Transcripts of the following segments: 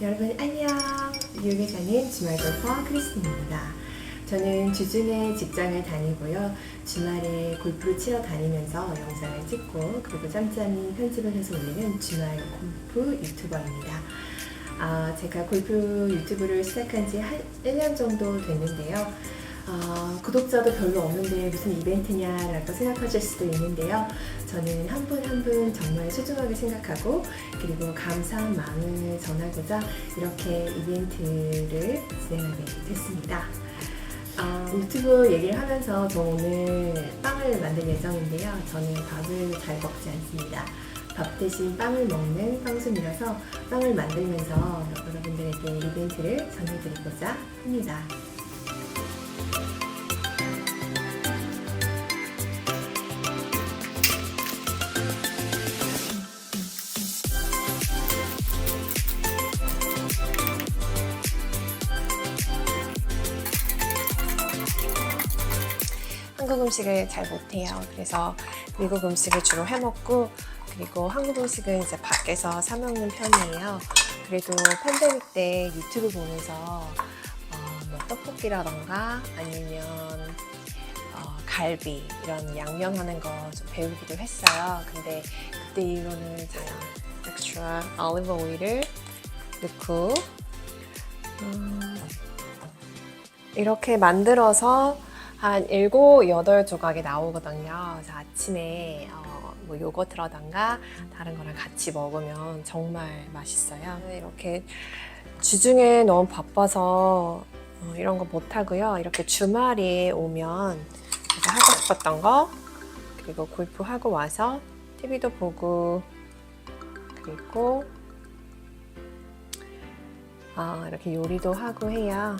여러분 안녕. 뉴욕에 사는 주말 골퍼 크리스틴입니다. 저는 주중에 직장을 다니고요. 주말에 골프를 치러 다니면서 영상을 찍고 그리고 짬짬이 편집을 해서 올리는 주말 골프 유튜버입니다. 아, 제가 골프 유튜브를 시작한 지 한 1년 정도 됐는데요. 아, 구독자도 별로 없는데 무슨 이벤트냐라고 생각하실 수도 있는데요. 저는 한 분 한 분 정말 소중하게 생각하고 그리고 감사한 마음을 전하고자 이렇게 이벤트를 진행하게 됐습니다. 아, 유튜브 얘기를 하면서 저 오늘 빵을 만들 예정인데요. 저는 밥을 잘 먹지 않습니다. 밥 대신 빵을 먹는 빵순이라서 빵을 만들면서 여러분들에게 이벤트를 전해드리고자 합니다. 한국 음식을 잘 못해요. 그래서 미국 음식을 주로 해 먹고 그리고 한국 음식은 이제 밖에서 사 먹는 편이에요. 그래도 팬데믹 때 유튜브 보면서 어, 뭐 떡볶이라던가 아니면 어, 갈비 이런 양념하는 거 좀 배우기도 했어요. 근데 그때 이후로는 제가 엑스트라 올리브 오일을 넣고 음, 이렇게 만들어서 한 7, 8조각이 나오거든요. 그래서 아침에 어, 뭐 요거트라던가 다른 거랑 같이 먹으면 정말 맛있어요. 이렇게 주중에 너무 바빠서 어, 이런 거 못하고요. 이렇게 주말에 오면 하고 싶었던 거 그리고 골프하고 와서 TV도 보고 그리고 아, 이렇게 요리도 하고 해요.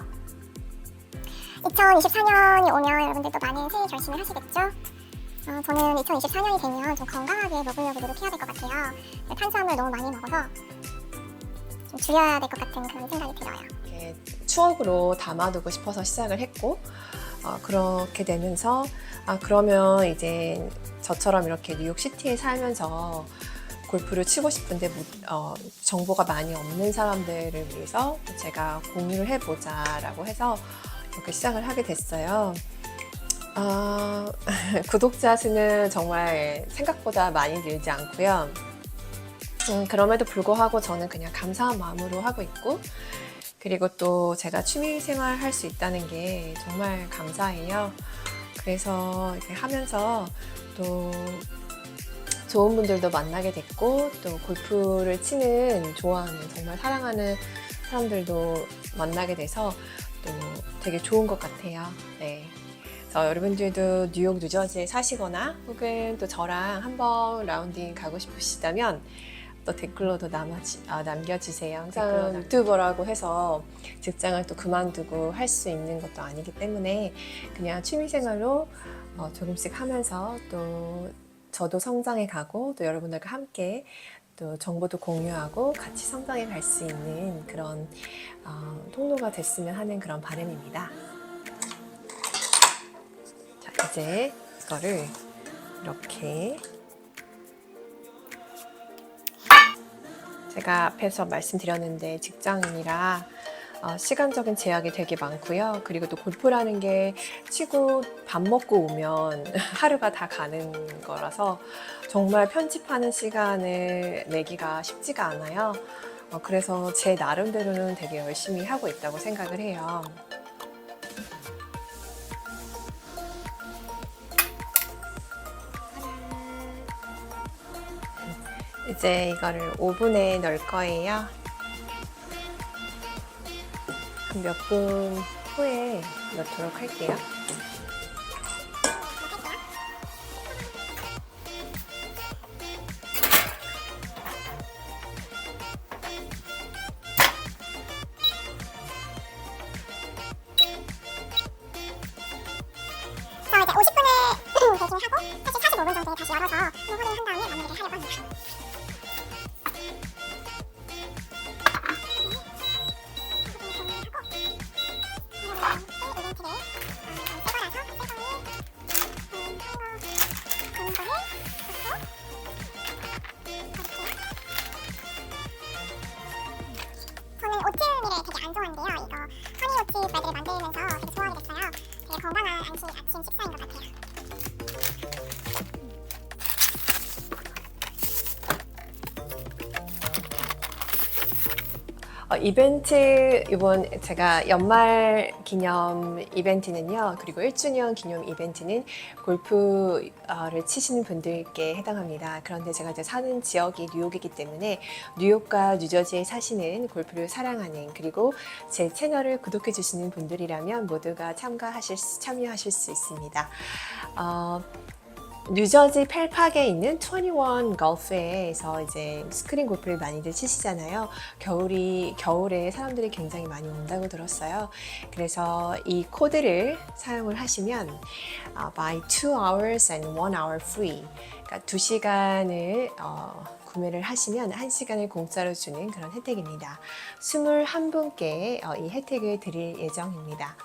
2024년이 오면 여러분들도 많은 새해 결심을 하시겠죠? 어, 저는 2024년이 되면 좀 건강하게 먹으려고 노력해야 될 것 같아요. 탄수화물 너무 많이 먹어서 좀 줄여야 될 것 같은 그런 생각이 들어요. 추억으로 담아두고 싶어서 시작을 했고 어, 그렇게 되면서 아 그러면 이제 저처럼 이렇게 뉴욕 시티에 살면서 골프를 치고 싶은데 못- 어, 정보가 많이 없는 사람들을 위해서 제가 공유를 해보자라고 해서 이렇게 시작을 하게 됐어요. 아, 구독자 수는 정말 생각보다 많이 늘지 않고요. 음, 그럼에도 불구하고 저는 그냥 감사한 마음으로 하고 있고 그리고 또 제가 취미 생활 할 수 있다는 게 정말 감사해요. 그래서 이렇게 하면서 또 좋은 분들도 만나게 됐고 또 골프를 치는 좋아하는 정말 사랑하는 사람들도 만나게 돼서 또 되게 좋은 것 같아요. 네. 그래서 여러분들도 뉴욕 뉴저지에 사시거나 혹은 또 저랑 한번 라운딩 가고 싶으시다면 또 댓글로도 남아주, 아, 남겨주세요. 항상 유튜버라고 해서 직장을 또 그만두고 할 수 있는 것도 아니기 때문에 그냥 취미생활로 어, 조금씩 하면서 또 저도 성장해 가고 또 여러분들과 함께 또 정보도 공유하고 같이 성장해 갈 수 있는 그런 어, 통로가 됐으면 하는 그런 바람입니다. 자, 이제 이거를 이렇게 제가 앞에서 말씀드렸는데 직장인이라 어, 시간적인 제약이 되게 많고요. 그리고 또 골프라는 게 치고 밥 먹고 오면 하루가 다 가는 거라서 정말 편집하는 시간을 내기가 쉽지가 않아요. 어, 그래서 제 나름대로는 되게 열심히 하고 있다고 생각을 해요. 이제 이거를 오븐에 넣을 거예요. 몇 분 후에 넣도록 할게요. 자, 이제 50분을 대기를 하고 사실 45분 정도에 다시 열어서 한 다음에 마무리를 하려고 합니다. 되게 건 어, 이벤트 이번 제가 연말 기념 이벤트는요 그리고 1주년 기념 이벤트는 골프를 치시는 분들께 해당합니다. 그런데 제가 이제 사는 지역이 뉴욕이기 때문에 뉴욕과 뉴저지에 사시는 골프를 사랑하는 그리고 제 채널을 구독해 주시는 분들이라면 모두가 참가하실 수, 참여하실 수 있습니다. 어, 뉴저지 펠팍에 있는 21 골프에서 이제 스크린 골프를 많이들 치시잖아요. 겨울이 겨울에 사람들이 굉장히 많이 온다고 들었어요. 그래서 이 코드를 사용을 하시면 어, by 2 hours and 1 hour free. 그러니까 2시간을 어, 구매를 하시면 1시간을 공짜로 주는 그런 혜택입니다. 21분께 어, 이 혜택을 드릴 예정입니다.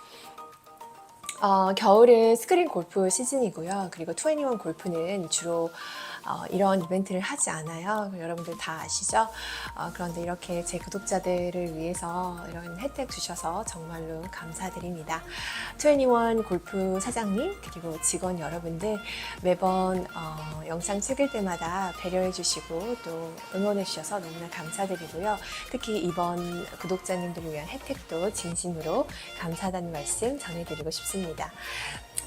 어, 겨울은 스크린 골프 시즌이고요. 그리고 21 골프는 주로 어, 이런 이벤트를 하지 않아요. 여러분들 다 아시죠? 어, 그런데 이렇게 제 구독자들을 위해서 이런 혜택 주셔서 정말로 감사드립니다. 21 골프 사장님 그리고 직원 여러분들 매번 어, 영상 찍을 때마다 배려해 주시고 또 응원해 주셔서 너무나 감사드리고요. 특히 이번 구독자님들을 위한 혜택도 진심으로 감사하다는 말씀 전해드리고 싶습니다.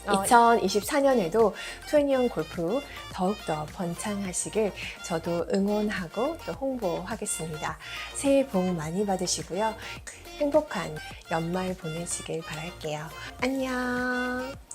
2024년에도 투애니언 골프 더욱더 번창하시길 저도 응원하고 또 홍보하겠습니다. 새해 복 많이 받으시고요. 행복한 연말 보내시길 바랄게요. 안녕!